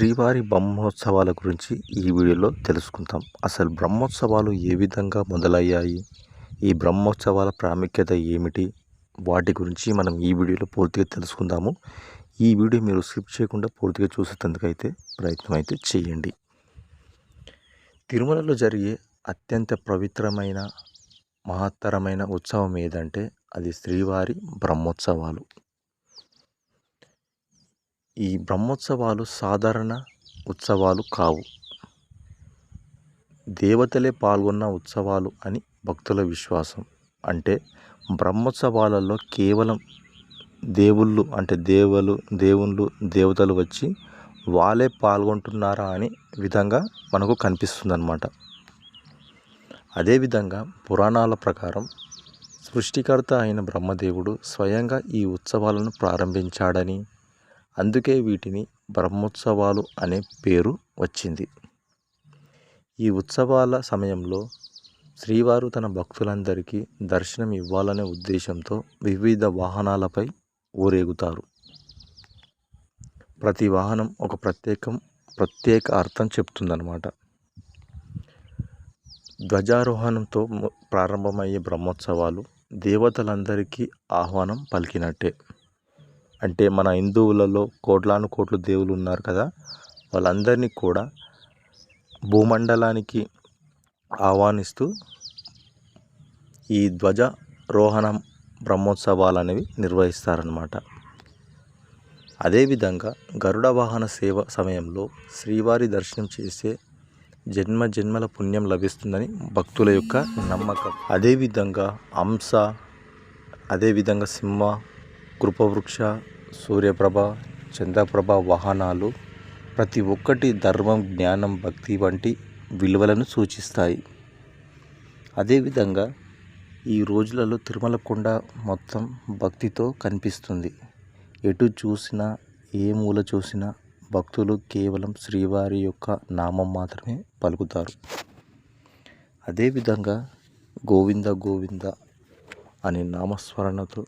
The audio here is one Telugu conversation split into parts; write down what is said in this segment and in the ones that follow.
శ్రీవారి బ్రహ్మోత్సవాల గురించి ఈ వీడియోలో తెలుసుకుందాం. అసలు బ్రహ్మోత్సవాలు ఏ విధంగా మొదలయ్యాయి? ఈ బ్రహ్మోత్సవాల ప్రాముఖ్యత ఏమిటి? వాటి గురించి మనం ఈ వీడియోలో పూర్తిగా తెలుసుకుందాము. ఈ వీడియో మీరు స్కిప్ చేయకుండా పూర్తిగా చూసేందుకైతే ప్రయత్నం అయితే చేయండి. తిరుమలలో జరిగే అత్యంత పవిత్రమైన మహత్తరమైన ఉత్సవం ఏదంటే అది శ్రీవారి బ్రహ్మోత్సవాలు. ఈ బ్రహ్మోత్సవాలు సాధారణ ఉత్సవాలు కావు. దేవతలే పాల్గొన్న ఉత్సవాలు అని భక్తుల విశ్వాసం. అంటే బ్రహ్మోత్సవాలలో కేవలం దేవుళ్ళు అంటే దేవులు దేవుళ్ళు దేవతలు వచ్చి వాళ్ళే పాల్గొంటున్నారా అని విధంగా మనకు కనిపిస్తుంది అన్నమాట అదేవిధంగా పురాణాల ప్రకారం సృష్టికర్త అయిన బ్రహ్మదేవుడు స్వయంగా ఈ ఉత్సవాలను ప్రారంభించాడని అందుకే వీటిని బ్రహ్మోత్సవాలు అనే పేరు వచ్చింది. ఈ ఉత్సవాల సమయంలో శ్రీవారు తన భక్తులందరికీ దర్శనం ఇవ్వాలనే ఉద్దేశంతో వివిధ వాహనాలపై ఊరేగుతారు. ప్రతి వాహనం ఒక ప్రత్యేకం ప్రత్యేక అర్థం చెప్తుందన్నమాట. ధ్వజారోహణంతో ప్రారంభమయ్యే బ్రహ్మోత్సవాలు దేవతలందరికీ ఆహ్వానం పలికినట్టే. అంటే మన హిందువులలో కోట్లాను కోట్లు దేవులు ఉన్నారు కదా వాళ్ళందరినీ కూడా భూమండలానికి ఆహ్వానిస్తూ ఈ ధ్వజారోహణం బ్రహ్మోత్సవాలు అనేవి నిర్వహిస్తారన్నమాట. అదేవిధంగా గరుడ వాహన సేవ సమయంలో శ్రీవారి దర్శనం చేసే జన్మ జన్మల పుణ్యం లభిస్తుందని భక్తుల యొక్క నమ్మకం. అదేవిధంగా హంస అదేవిధంగా సింహ కృపవృక్ష సూర్యప్రభ చంద్రప్రభ వాహనాలు ప్రతి ఒక్కటి ధర్మం జ్ఞానం భక్తి వంటి విలువలను సూచిస్తాయి. అదేవిధంగా ఈ రోజులలో తిరుమల కొండ మొత్తం భక్తితో కనిపిస్తుంది. ఎటు చూసినా ఏ మూల చూసినా భక్తులు కేవలం శ్రీవారి యొక్క నామం మాత్రమే పలుకుతారు. అదేవిధంగా గోవింద గోవింద అనే నామస్మరణతో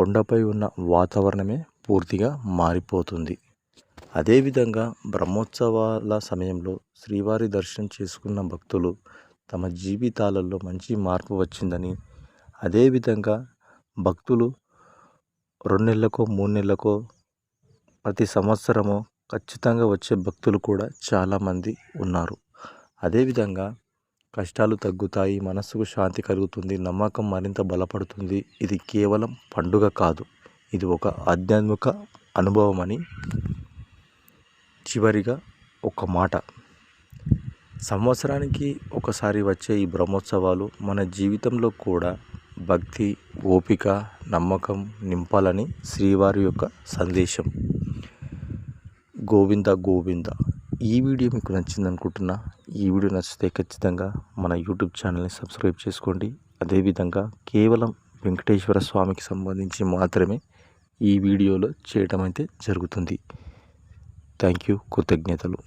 కొండపై ఉన్న వాతావరణమే పూర్తిగా మారిపోతుంది. అదేవిధంగా బ్రహ్మోత్సవాల సమయంలో శ్రీవారి దర్శనం చేసుకున్న భక్తులు తమ జీవితాలలో మంచి మార్పు వచ్చిందని అదేవిధంగా భక్తులు రెండు నెలలకో మూడు నెలలకో ప్రతి సంవత్సరము ఖచ్చితంగా వచ్చే భక్తులు కూడా చాలామంది ఉన్నారు. అదేవిధంగా కష్టాలు తగ్గుతాయి మనసుకు శాంతి కలుగుతుంది నమ్మకం మరింత బలపడుతుంది. ఇది కేవలం పండుగ కాదు ఇది ఒక ఆధ్యాత్మిక అనుభవం అని చివరిగా ఒక మాట. సంవత్సరానికి ఒకసారి వచ్చే ఈ బ్రహ్మోత్సవాలు మన జీవితంలో కూడా భక్తి ఓపిక నమ్మకం నింపాలని శ్రీవారి యొక్క సందేశం. గోవింద గోవింద ఈ వీడియో మీకు నచ్చిందనుకుంటున్నా ఈ వీడియో నచ్చితే ఖచ్చితంగా మన యూట్యూబ్ ఛానల్ని సబ్స్క్రైబ్ చేసుకోండి. అదేవిధంగా కేవలం వెంకటేశ్వర స్వామికి సంబంధించి మాత్రమే ఈ వీడియోలో చేయటం అయితే జరుగుతుంది. థ్యాంక్ యూ కృతజ్ఞతలు.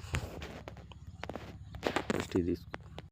తీసుకో